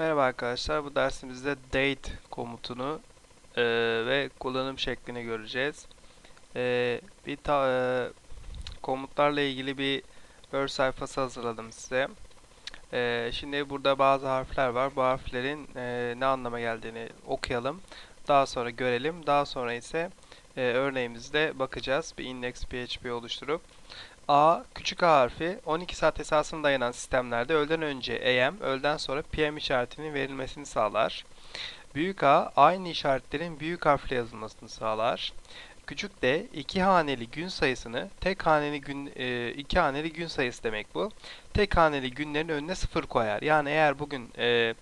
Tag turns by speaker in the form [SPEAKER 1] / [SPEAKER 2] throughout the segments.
[SPEAKER 1] Merhaba arkadaşlar. Bu dersimizde date komutunu e, ve kullanım şeklini göreceğiz. E, bir ta, e, komutlarla ilgili bir Word sayfası hazırladım size. E, şimdi burada bazı harfler var. Bu harflerin e, ne anlama geldiğini okuyalım. Daha sonra görelim. Daha sonra ise e, örneğimizde bakacağız. Bir index PHP oluşturup. A küçük A harfi 12 saat esasına dayanan sistemlerde öğleden önce AM, öğleden sonra PM işaretinin verilmesini sağlar. Büyük A aynı işaretlerin büyük harfle yazılmasını sağlar. Küçük D iki haneli gün sayısını tek haneli gün e, iki haneli gün sayısı demek bu. Tek haneli günlerin önüne sıfır koyar. Yani eğer bugün e,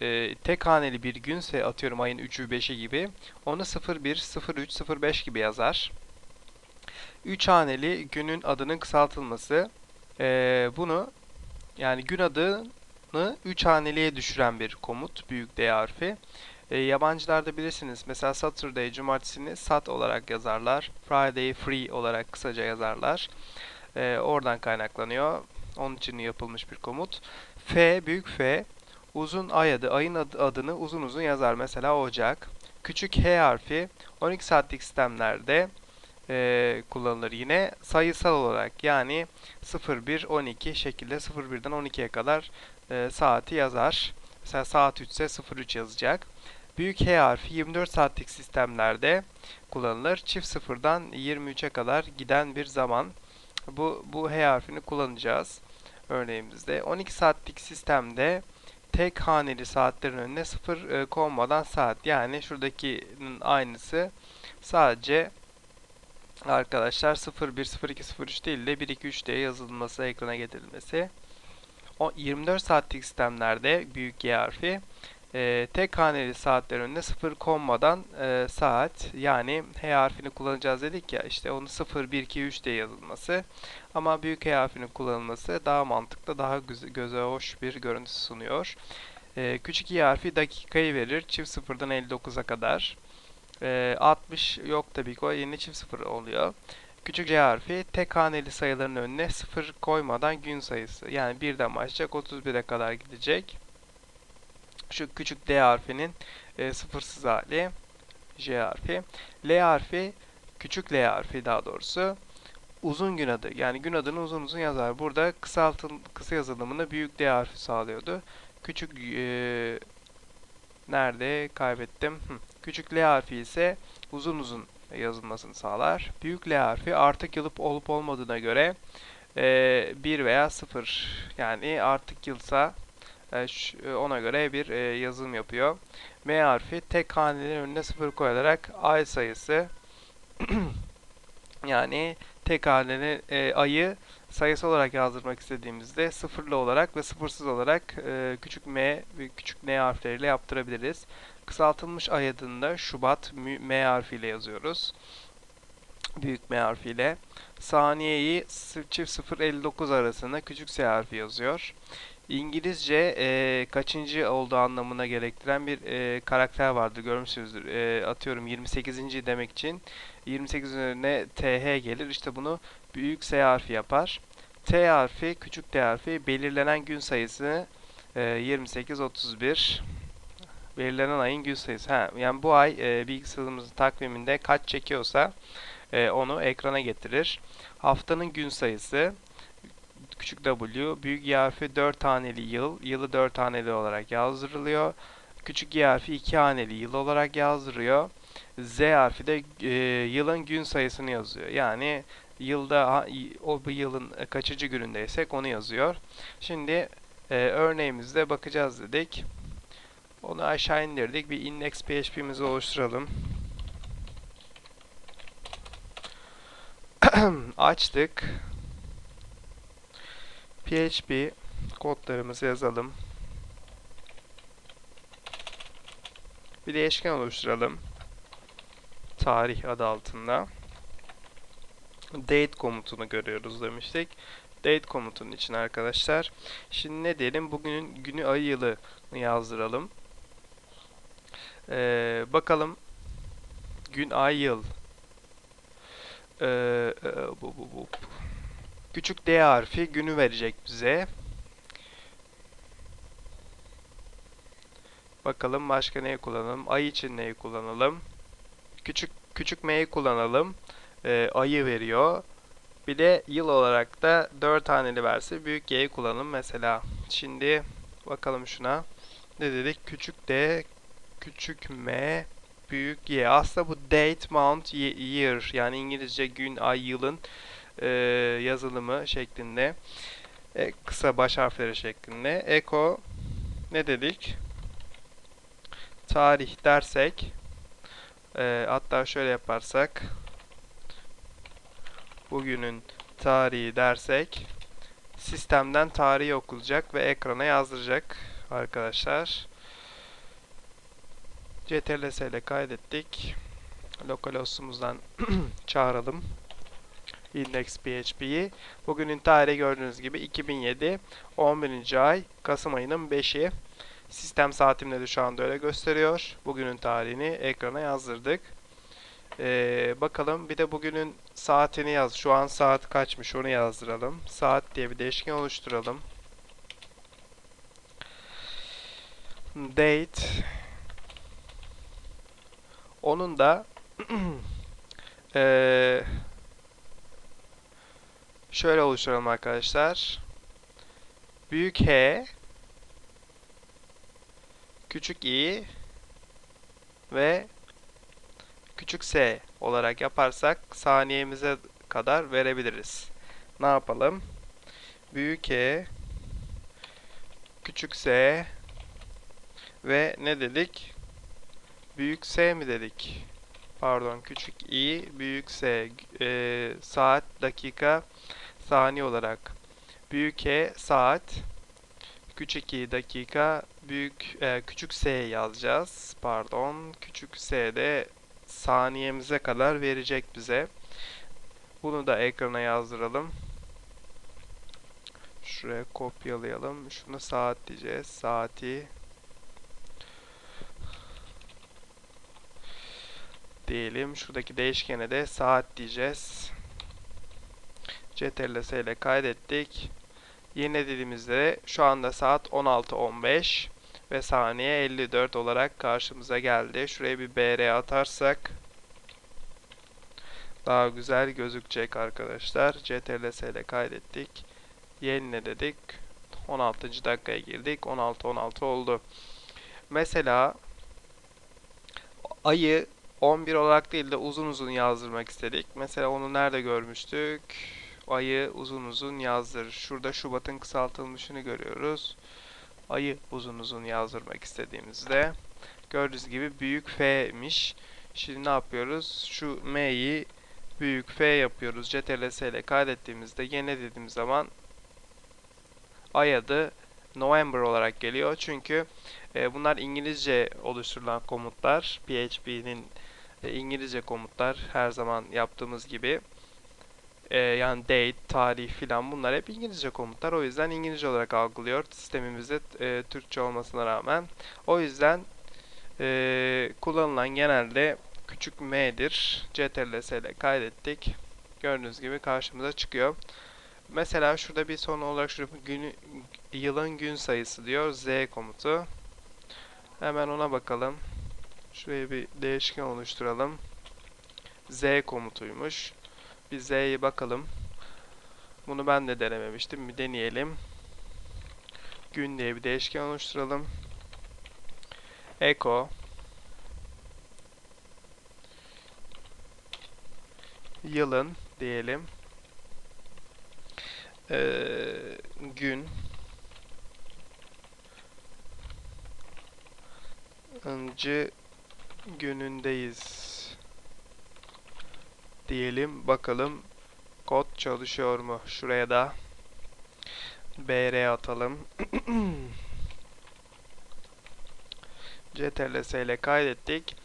[SPEAKER 1] e, tek haneli bir günse atıyorum ayın 3'ü 5'i gibi onu 01, 03, 05 gibi yazar. 3 haneli günün adının kısaltılması. Ee, bunu yani gün adını 3 haneliye düşüren bir komut. Büyük D harfi. Ee, yabancılarda bilirsiniz. Mesela Saturday, cumartesini sat olarak yazarlar. Friday, free olarak kısaca yazarlar. Ee, oradan kaynaklanıyor. Onun için yapılmış bir komut. F, büyük F. Uzun ay adı, ayın adı, adını uzun uzun yazar. Mesela Ocak. Küçük H harfi 12 saatlik sistemlerde e, kullanılır yine sayısal olarak yani 01 12 şekilde 01'den 12'ye kadar e, saati yazar. Mesela saat 3 ise 03 yazacak. Büyük H harfi 24 saatlik sistemlerde kullanılır. Çift sıfırdan 23'e kadar giden bir zaman. Bu, bu H harfini kullanacağız örneğimizde. 12 saatlik sistemde tek haneli saatlerin önüne sıfır e, konmadan saat. Yani şuradakinin aynısı sadece arkadaşlar 01, 02, 03 değil de 1, 2, 3 diye yazılması, ekrana getirilmesi. O 24 saatlik sistemlerde büyük G harfi e, tek haneli saatler önüne 0 konmadan e, saat yani H harfini kullanacağız dedik ya işte onu 0, 1, 2, 3 diye yazılması. Ama büyük H harfinin kullanılması daha mantıklı, daha göze hoş bir görüntü sunuyor. E, küçük i harfi dakikayı verir çift sıfırdan 59'a kadar. E, 60 yok tabii ki o yeni çift sıfır oluyor. Küçük C harfi tek haneli sayıların önüne sıfır koymadan gün sayısı. Yani birden başlayacak 31'e kadar gidecek. Şu küçük D harfinin e, sıfırsız hali J harfi. L harfi küçük L harfi daha doğrusu uzun gün adı. Yani gün adını uzun uzun yazar. Burada kısaltın kısa yazılımını büyük D harfi sağlıyordu. Küçük e, nerede kaybettim? Hı. Küçük L harfi ise uzun uzun yazılmasını sağlar. Büyük L harfi artık yılıp olup olmadığına göre e, 1 veya 0 yani artık yılsa e, e, ona göre bir e, yazılım yapıyor. M harfi tek hanelerin önüne 0 koyarak ay sayısı yani tek haneli e, ayı sayısı olarak yazdırmak istediğimizde sıfırlı olarak ve sıfırsız olarak küçük m ve küçük n harfleriyle yaptırabiliriz. Kısaltılmış ay adında Şubat M harfiyle yazıyoruz. Büyük M harfiyle. Saniyeyi çift 0.59 arasında küçük S harfi yazıyor. İngilizce e, kaçıncı olduğu anlamına gerektiren bir e, karakter vardı görmüşsünüzdür. E, atıyorum 28. demek için 28 üzerine TH gelir. İşte bunu büyük S harfi yapar. T harfi, küçük T harfi belirlenen gün sayısı e, 28, 31 belirlenen ayın gün sayısı. Ha, yani bu ay e, bilgisayarımızın takviminde kaç çekiyorsa e, onu ekrana getirir. Haftanın gün sayısı küçük W, büyük Y harfi 4 haneli yıl, yılı 4 haneli olarak yazdırılıyor. Küçük Y harfi 2 haneli yıl olarak yazdırıyor. Z harfi de e, yılın gün sayısını yazıyor. Yani yılda o bu yılın kaçıncı günündeysek onu yazıyor. Şimdi e, örneğimizde bakacağız dedik. Onu aşağı indirdik. Bir index php'mizi oluşturalım. Açtık. PHP kodlarımızı yazalım. Bir değişken oluşturalım. Tarih adı altında. Date komutunu görüyoruz demiştik. Date komutunun için arkadaşlar. Şimdi ne diyelim? Bugünün günü, ayı, yılı yazdıralım. Ee, bakalım. Gün, ay, yıl. Ee, e, bu, bu, bu. Küçük D harfi günü verecek bize. Bakalım başka neyi kullanalım? Ay için neyi kullanalım? Küçük küçük m'yi kullanalım. Ee, ayı veriyor. Bir de yıl olarak da 4 haneli verse büyük y'yi kullanalım mesela. Şimdi bakalım şuna. Ne dedik? Küçük d, küçük m, büyük y. Aslında bu date, month, ye- year yani İngilizce gün, ay, yılın e, yazılımı şeklinde. E, kısa baş harfleri şeklinde. Eko ne dedik? Tarih dersek e, hatta şöyle yaparsak bugünün tarihi dersek sistemden tarihi okulacak ve ekrana yazdıracak arkadaşlar. CTRL-S ile kaydettik. Localhost'umuzdan çağıralım. Index PHP'yi. Bugünün tarihi gördüğünüz gibi 2007 11. ay Kasım ayının 5'i. Sistem saatimde de şu anda öyle gösteriyor. Bugünün tarihini ekrana yazdırdık. Ee, bakalım bir de bugünün saatini yaz. Şu an saat kaçmış onu yazdıralım. Saat diye bir değişken oluşturalım. Date onun da eee şöyle oluşturalım arkadaşlar. Büyük H küçük i ve küçük s olarak yaparsak saniyemize kadar verebiliriz. Ne yapalım? Büyük E küçük s ve ne dedik? Büyük S mi dedik? Pardon, küçük i, büyük S. e, saat, dakika, saniye olarak. Büyük E saat, küçük i dakika, büyük e, küçük S yazacağız. Pardon, küçük S de saniyemize kadar verecek bize. Bunu da ekrana yazdıralım. Şuraya kopyalayalım. Şuna saat diyeceğiz. Saati diyelim. Şuradaki değişkene de saat diyeceğiz. CTRL-S ile kaydettik. Yine dediğimizde şu anda saat 16.15 ve saniye 54 olarak karşımıza geldi. Şuraya bir BR atarsak daha güzel gözükecek arkadaşlar. CTRL-S ile kaydettik. Yenile dedik. 16. dakikaya girdik. 16-16 oldu. Mesela ayı 11 olarak değil de uzun uzun yazdırmak istedik. Mesela onu nerede görmüştük? Ayı uzun uzun yazdır. Şurada Şubat'ın kısaltılmışını görüyoruz. Ayı uzun uzun yazdırmak istediğimizde gördüğünüz gibi büyük F'miş. Şimdi ne yapıyoruz? Şu M'yi büyük F yapıyoruz. CTRL-S ile kaydettiğimizde yine dediğim zaman ay adı November olarak geliyor. Çünkü e, bunlar İngilizce oluşturulan komutlar. PHP'nin e, İngilizce komutlar her zaman yaptığımız gibi. E, yani date, tarih filan bunlar hep İngilizce komutlar. O yüzden İngilizce olarak algılıyor sistemimizde e, Türkçe olmasına rağmen. O yüzden e, kullanılan genelde küçük m'dir. CTRL-S ile kaydettik. Gördüğünüz gibi karşımıza çıkıyor. Mesela şurada bir son olarak şurada günü, yılın gün sayısı diyor. Z komutu. Hemen ona bakalım. Şuraya bir değişken oluşturalım. Z komutuymuş. Bir Z'ye bakalım. Bunu ben de denememiştim. Bir deneyelim. Gün diye bir değişken oluşturalım. Echo yılın diyelim. Ee, gün. Öncü günündeyiz diyelim. Bakalım kod çalışıyor mu? Şuraya da br atalım. Ctrl ile kaydettik.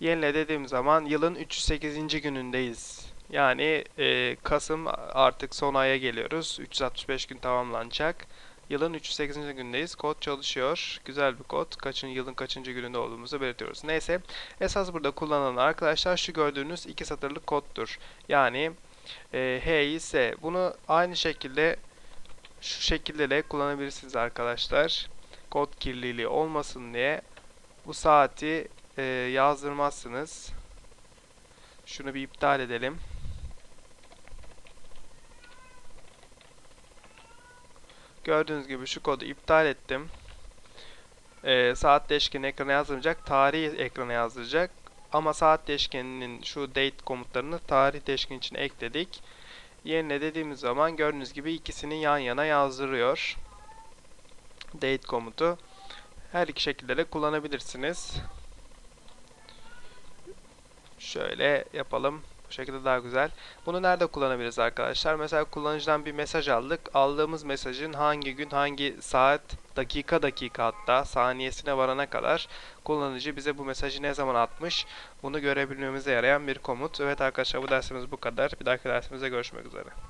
[SPEAKER 1] Yenile dediğim zaman yılın 308. günündeyiz yani e, Kasım artık son aya geliyoruz 365 gün tamamlanacak Yılın 308. gündeyiz. Kod çalışıyor. Güzel bir kod. Kaçın yılın kaçıncı gününde olduğumuzu belirtiyoruz. Neyse. Esas burada kullanılan arkadaşlar şu gördüğünüz iki satırlık koddur. Yani e, H ise bunu aynı şekilde şu şekilde de kullanabilirsiniz arkadaşlar. Kod kirliliği olmasın diye bu saati e, yazdırmazsınız. Şunu bir iptal edelim. Gördüğünüz gibi şu kodu iptal ettim. Ee, saat değişkeni ekrana yazdıracak, tarihi ekrana yazdıracak. Ama saat değişkeninin şu date komutlarını tarih değişkeni için ekledik. Yerine dediğimiz zaman gördüğünüz gibi ikisini yan yana yazdırıyor. Date komutu. Her iki şekilde de kullanabilirsiniz. Şöyle yapalım. Bu şekilde daha güzel. Bunu nerede kullanabiliriz arkadaşlar? Mesela kullanıcıdan bir mesaj aldık. Aldığımız mesajın hangi gün, hangi saat, dakika dakika hatta saniyesine varana kadar kullanıcı bize bu mesajı ne zaman atmış bunu görebilmemize yarayan bir komut. Evet arkadaşlar bu dersimiz bu kadar. Bir dahaki dersimizde görüşmek üzere.